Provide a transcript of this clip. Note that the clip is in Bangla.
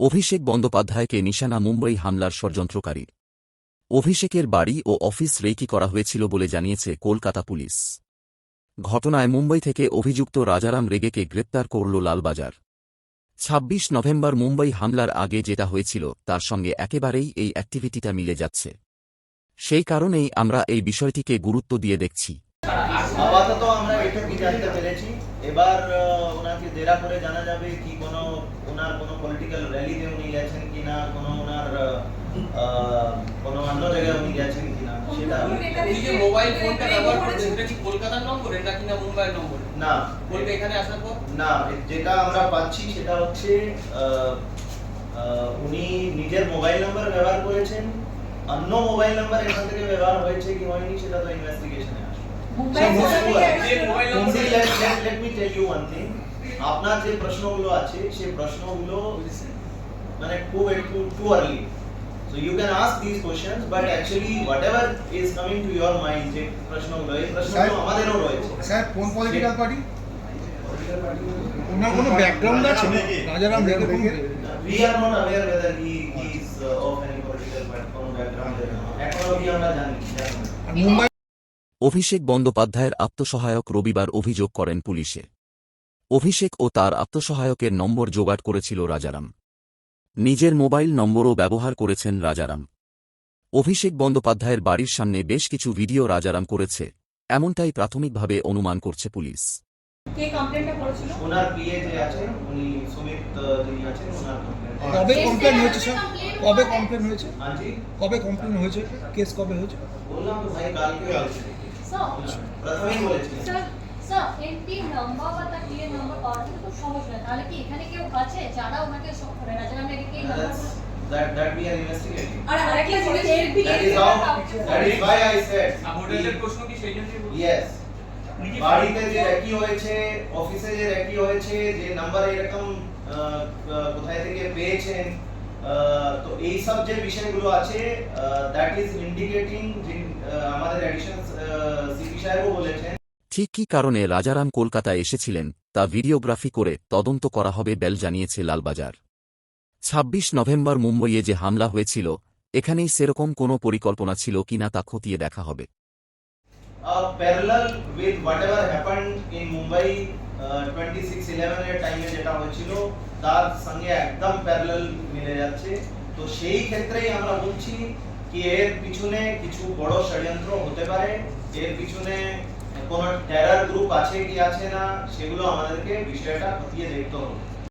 অভিষেক বন্দ্যোপাধ্যায়কে নিশানা মুম্বই হামলার ষড়যন্ত্রকারী। অভিষেকের বাড়ি ও অফিস রেকি করা হয়েছিল বলে জানিয়েছে কলকাতা পুলিশ। ঘটনায় মুম্বই থেকে অভিযুক্ত রাজারাম রেগেকে গ্রেপ্তার করল লালবাজার। ছাব্বিশ নভেম্বর মুম্বই হামলার আগে যেটা হয়েছিল, তার সঙ্গে একেবারেই এই অ্যাক্টিভিটিটা মিলে যাচ্ছে। সেই কারণেই আমরা এই বিষয়টিকে গুরুত্ব দিয়ে দেখছি। আপাতত আমরা এটুকু জানতে পেরেছি। এবার ওনাকে জেরা করে জানা যাবে কি কোনো ওনার কোনো পলিটিক্যাল র্যালিতে উনি গেছেন কিনা কোনো ওনার কোনো অন্য জায়গায় উনি গেছেন কিনা সেটা উনি যে মোবাইল ফোনটা ব্যবহার করছেন সেটা কি কলকাতার নম্বরে? নাকি না মুম্বাইয়ের নম্বরে? না। বলবে এখানে আসার পর? না যেটা আমরা পাচ্ছি সেটা হচ্ছে আহ, আহ, উনি নিজের মোবাইল নাম্বার ব্যবহার করেছেন। অন্য মোবাইল নাম্বার এখান থেকে ব্যবহার হয়েছে কি হয়নি সেটা তো ইনভেস্টিগেশনে আসবে। যে mobile number See, let, let, let me tell you one thing. আপনার যে প্রশ্নগুলো আছে সেই প্রশ্নগুলো মানে খুব একটু too early So you can ask these questions, but actually whatever is coming to your mind যে প্রশ্নগুলো এই প্রশ্নগুলো স্যার- আমাদেরও রয়েছে স্যার কোন পলিটিক্যাল পার্টি ওনার কোনো ব্যাকগ্রাউন্ড আছে রাজারাম রেগে কোন We are not aware whether he, he is uh, of any political back- কোনো background এর না। এখনো অবধি আমরা জানি জানি না। আর মুম্বাই অভিষেক বন্দ্যোপাধ্যায়ের আত্মসহায়ক রবিবার অভিযোগ করেন পুলিশে। অভিষেক ও তার আত্মসহায়কের নম্বর জোগাড় করেছিল রাজারাম। নিজের মোবাইল নম্বরও ব্যবহার করেছেন রাজারাম। অভিষেক বন্দ্যোপাধ্যায়ের বাড়ির সামনে বেশ কিছু ভিডিও রাজারাম করেছে এমনটাই প্রাথমিকভাবে অনুমান করছে পুলিশ। কবে কমপ্লেন হয়েছে স্যার কবে কমপ্লেন হয়েছে? কবে কমপ্লেন হয়েছে? কেস কবে হয়েছে? বললাম তো ভাই কালকে প্রথমেই বলেছিলেন স্যার স্যার এনপি নাম্বার বা তার টিএন নাম্বার পাওয়া খুব সহজ নয় তাহলে কি এখানে কেউ আছে যারা ওনাকে সব করে Rajaram রেড্ডিকে that, that we are investigating. আর আরেকটা জিনিস LP That is how, that is why I said. হোটেলের প্রশ্ন কি সেই জন্যই Yes. বাড়িতে যে রেকি হয়েছে অফিসে যে রেকি হয়েছে যে নাম্বার এরকম কোথায় থেকে পেয়েছেন তো এই সব যে বিষয়গুলো আছে দ্যাট ইজ ইন্ডিকেটিং যে আমাদের এডিশন সিপি সাহেবও বলেছেন। ঠিক কী কারণে রাজারাম কলকাতায় এসেছিলেন তা ভিডিওগ্রাফি করে তদন্ত করা হবে বেল জানিয়েছে লালবাজার। ছাব্বিশ নভেম্বর মুম্বইয়ে যে হামলা হয়েছিল এখানেই সেরকম কোনো পরিকল্পনা ছিল কিনা তা খতিয়ে দেখা হবে। Parallel with whatever happened in Mumbai 26/11 টাইমে যেটা হয়েছিল, তার সঙ্গে একদম প্যারালাল মিলে যাচ্ছে। তো সেই ক্ষেত্রেই আমরা কি এর পিছনে কিছু বড় ষড়যন্ত্র হতে পারে। এর পিছনে কোন টেরার গ্রুপ আছে কি আছে না, সেগুলো আমাদেরকে বিষয়টা খতিয়ে দেখতে হবে।